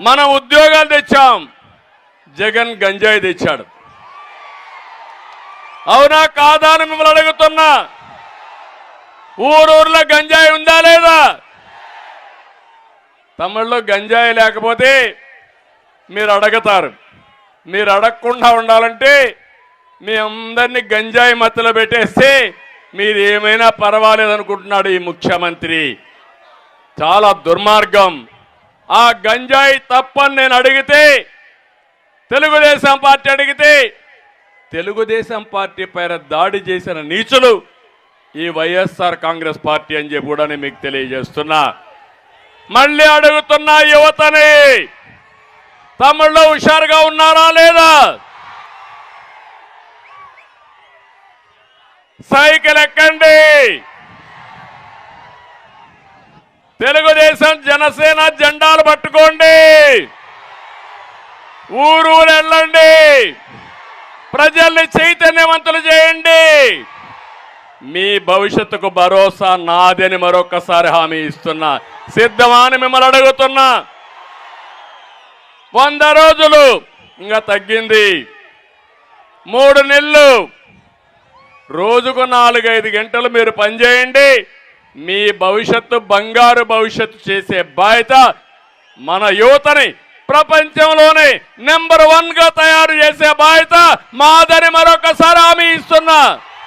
మనం ఉద్యోగాలు తెచ్చాం. జగన్ గంజాయి తెచ్చాడు. అవునా కాదా అని మిమ్మల్ని అడుగుతున్నా. ఊరూర్లో గంజాయి ఉందా లేదా? తమిళ్ళో గంజాయి లేకపోతే మీరు అడగతారు. మీరు అడగకుండా ఉండాలంటే మీ అందరినీ గంజాయి మత్తులో పెట్టేస్తే మీరు ఏమైనా పర్వాలేదనుకుంటున్నాడు ఈ ముఖ్యమంత్రి. చాలా దుర్మార్గం. ఆ గంజాయి తప్పని నేను అడిగితే తెలుగుదేశం పార్టీ అడిగితే తెలుగుదేశం పార్టీ పైన దాడి చేసిన నీచులు ఈ వైఎస్ఆర్ కాంగ్రెస్ పార్టీ అని చెప్పి కూడా నేను మీకు తెలియజేస్తున్నా. మళ్ళీ అడుగుతున్నా యువతని తమిళ్ళో హుషారుగా ఉన్నారా లేదా? సైకిల్ ఎక్కండి. తెలుగుదేశం జనసేన జెండాలు పట్టుకోండి. ఊరూరు వెళ్ళండి. ప్రజల్ని చైతన్యవంతులు చేయండి. మీ భవిష్యత్తుకు భరోసా నాదని మరొకసారి హామీ ఇస్తున్నా. సిద్ధమా అని మిమ్మల్ని అడుగుతున్నా. వంద రోజులు ఇంకా తగ్గింది. మూడు నెలలు. రోజుకు నాలుగైదు గంటలు మీరు పనిచేయండి. మీ భవిష్యత్తు బంగారు భవిష్యత్తు చేసే బాధ్యత మన యువతని ప్రపంచంలోనే నెంబర్ వన్గా తయారు చేసే బాధ్యత మాదని మరొకసారి హామీ ఇస్తున్నా.